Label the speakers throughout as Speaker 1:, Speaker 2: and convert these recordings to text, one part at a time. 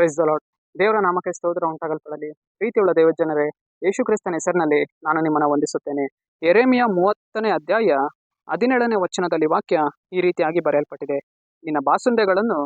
Speaker 1: Praise the lord ದೇವರ ನಾಮಕ್ಕೆ ಸ್ತೋತ್ರ ಉಂಟಾಗಲ್ಪಡಲಿ. ಪ್ರೀತಿಯುಳ್ಳ ದೇವಜನರೇ, ಯೇಸು ಕ್ರಿಸ್ತನ ಹೆಸರಿನಲ್ಲಿ ನಾನು ನಿಮ್ಮನ್ನು ವಂದಿಸುತ್ತೇನೆ. ಎರೆಮಿಯ ಮೂವತ್ತನೇ ಅಧ್ಯಾಯ ಹದಿನೇಳನೇ ವಚನದಲ್ಲಿ ವಾಕ್ಯ ಈ ರೀತಿಯಾಗಿ ಬರೆಯಲ್ಪಟ್ಟಿದೆ. ನಿನ್ನ ಬಾಸುಂಡೆಗಳನ್ನು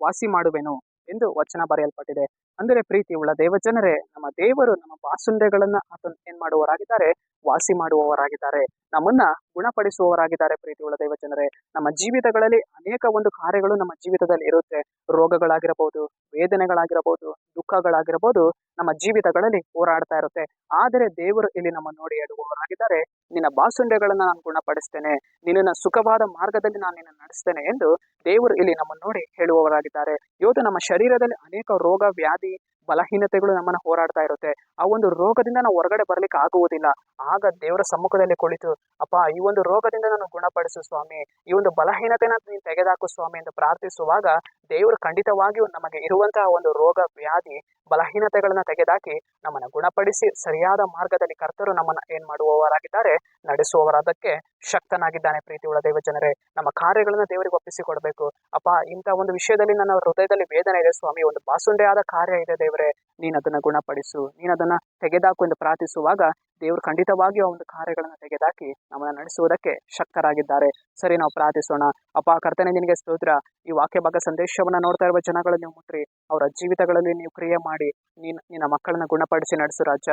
Speaker 1: ವಾಸಿ ಮಾಡುವೆನು ಎಂದು ವಚನ ಬರೆಯಲ್ಪಟ್ಟಿದೆ. ಅಂದರೆ ಪ್ರೀತಿಯುಳ್ಳ ದೇವಜನರೇ, ನಮ್ಮ ದೇವರು ನಮ್ಮ ಬಾಸುಂಡೆಗಳನ್ನ ಆತನ ಏನ್ ಮಾಡುವವರಾಗಿದ್ದಾರೆ? ವಾಸಿ ಮಾಡುವವರಾಗಿದ್ದಾರೆ. ನಮ್ಮನ್ನ ಗುಣಪಡಿಸುವವರಾಗಿದ್ದಾರೆ ಪ್ರೀತಿಯುಳ್ಳ ದೇವಜನರೇ. ನಮ್ಮ ಜೀವಿತಗಳಲ್ಲಿ ಅನೇಕ ಒಂದು ಕಾರ್ಯಗಳು ನಮ್ಮ ಜೀವಿತದಲ್ಲಿ ಇರುತ್ತೆ ರೋಗಗಳಾಗಿರಬಹುದು ವೇದನೆಗಳಾಗಿರಬಹುದು, ದುಃಖಗಳಾಗಿರಬಹುದು, ನಮ್ಮ ಜೀವಿತಗಳಲ್ಲಿ ಹೋರಾಡ್ತಾ ಇರುತ್ತೆ. ಆದರೆ ದೇವರು ಇಲ್ಲಿ ನಮ್ಮ ನೋಡಿ ಹೇಳುವವರಾಗಿದ್ದಾರೆ ನಿನ್ನ ಬಾಸುಂಡೆಗಳನ್ನ ನಾನು ಗುಣಪಡಿಸ್ತೇನೆ. ನಿನ್ನ ಸುಖವಾದ ಮಾರ್ಗದಲ್ಲಿ ನಾನು ನಿನ್ನ ನಡೆಸ್ತೇನೆ ಎಂದು ದೇವರು ಇಲ್ಲಿ ನಮ್ಮನ್ನು ನೋಡಿ ಹೇಳುವವರಾಗಿದ್ದಾರೆ. ಇವತ್ತು ನಮ್ಮ ಶರೀರದಲ್ಲಿ ಅನೇಕ ರೋಗ, ವ್ಯಾಧಿ, ಬಲಹೀನತೆಗಳು ನಮ್ಮನ್ನ ಹೋರಾಡ್ತಾ ಇರುತ್ತೆ. ಆ ಒಂದು ರೋಗದಿಂದ ನಾವು ಹೊರಗಡೆ ಬರ್ಲಿಕ್ಕೆ ಆಗುವುದಿಲ್ಲ. ಆಗ ದೇವರ ಸಮ್ಮುಖದಲ್ಲಿ ಕುಳಿತು, ಅಪ್ಪ, ಈ ಒಂದು ರೋಗದಿಂದ ನಾನು ಗುಣಪಡಿಸು ಸ್ವಾಮಿ. ಈ ಒಂದು ಬಲಹೀನತೆನ ನೀನು ತೆಗೆದಾಕು ಸ್ವಾಮಿ ಎಂದು ಪ್ರಾರ್ಥಿಸುವಾಗ ದೇವರು ಖಂಡಿತವಾಗಿಯೂ ನಮಗೆ ಇರುವಂತಹ ಒಂದು ರೋಗ, ವ್ಯಾಧಿ, ಬಲಹೀನತೆಗಳನ್ನ ತೆಗೆದಾಕಿ ನಮ್ಮನ್ನ ಗುಣಪಡಿಸಿ ಸರಿಯಾದ ಮಾರ್ಗದಲ್ಲಿ ಕರ್ತರು ನಮ್ಮನ್ನ ಏನ್ ಮಾಡುವವರಾಗಿದ್ದಾರೆ, ನಡೆಸುವವರಾದಕ್ಕೆ ಶಕ್ತನಾಗಿದ್ದಾನೆ ಪ್ರೀತಿಯುಳ್ಳ ದೇವಜನರೇ. ನಮ್ಮ ಕಾರ್ಯಗಳನ್ನ ದೇವರಿಗೆ ಒಪ್ಪಿಸಿಕೊಡ್ಬೇಕು. ಅಪ್ಪ, ಇಂಥ ಒಂದು ವಿಷಯದಲ್ಲಿ ನನ್ನ ಹೃದಯದಲ್ಲಿ ವೇದನೆ ಇದೆ ಸ್ವಾಮಿ, ಒಂದು ಬಾಸುಂಡೆಯಾದ ಕಾರ್ಯ ಇದೆ ದೇವರೇ. ನೀನ್ ಅದನ್ನ ಗುಣಪಡಿಸು ನೀನ್ ಅದನ್ನ ತೆಗೆದಾಕು ಎಂದು ಪ್ರಾರ್ಥಿಸುವಾಗ ದೇವರು ಖಂಡಿತವಾಗಿಯೂ ಆ ಒಂದು ಕಾರ್ಯಗಳನ್ನು ತೆಗೆದಾಕಿ ನಮ್ಮನ್ನು ನಡೆಸುವುದಕ್ಕೆ ಶಕ್ತರಾಗಿದ್ದಾರೆ. ಸರಿ, ನಾವು ಪ್ರಾರ್ಥಿಸೋಣ. ಅಪ್ಪ, ಕರ್ತನೆ, ನಿನಗೆ ಸ್ತೋತ್ರ. ಈ ವಾಕ್ಯ ಭಾಗ ಸಂದೇಶವನ್ನು ನೋಡ್ತಾ ಇರುವ ಜನಗಳನ್ನು ನೀವು ಮುಟ್ರಿ. ಅವರ ಜೀವಿತಗಳಲ್ಲಿ ನೀವು ಕ್ರಿಯೆ ಮಾಡಿ. ನೀನು, ನಿನ್ನ ಮಕ್ಕಳನ್ನ ಗುಣಪಡಿಸಿ ನಡೆಸು ರಾಜ.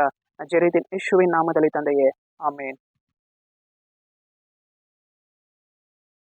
Speaker 1: ಜರೀದಿನ್ ಯೇಸುವಿನ ನಾಮದಲ್ಲಿ ತಂದೆಯೇ. ಆಮೇನ್.